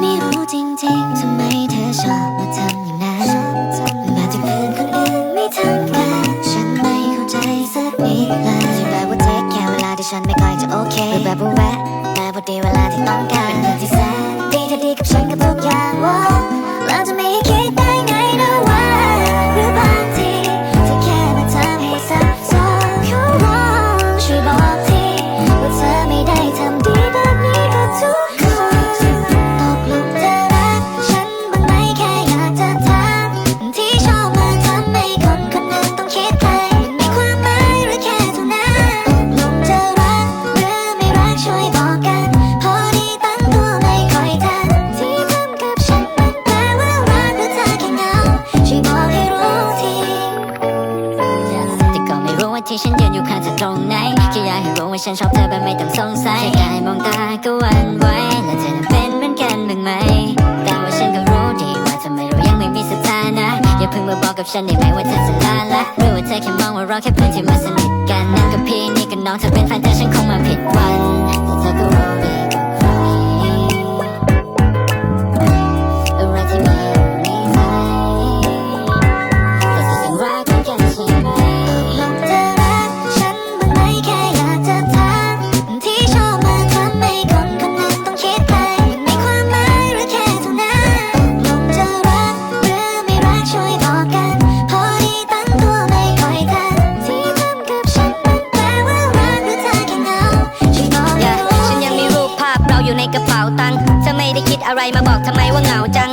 ไม่รู้จริงๆทำไมเธอชอบมาทำอย่างนั้นมาถึงเพื่คนอื่นไม่ทำกัน ฉันไม่เข้าใจสักนิดเลยแบบว่าเทคแค่เวลาที่ฉันไม่ค่อยจะโอเคแบบว่าแบบแต่พอดีเวลาที่ต้องการ ที่ฉันยืนอยู่ข้างเธอตรงไหนแค่อยากให้รู้ว่าฉันชอบเธอแบบไม่ต้องสงสัยแค่มองตาก็วันไหวและเธอเป็นเหมือนกันบ้างไหม แต่ว่าฉันก็รู้ดีว่าทำไมเรายังไม่มีสถานะ อย่าเพิ่งมาบอกกับฉันได้ไหมว่าเธอจะลาละหรือว่าเธอแค่มองว่าเราแค่เพื่อนที่มาสนิทกันนั่นก็พี่นี่ก็น้องเธอเป็นแฟน กระเป๋าตังค์เธอไม่ได้คิดอะไรมาบอกทำไมว่าเหงาจัง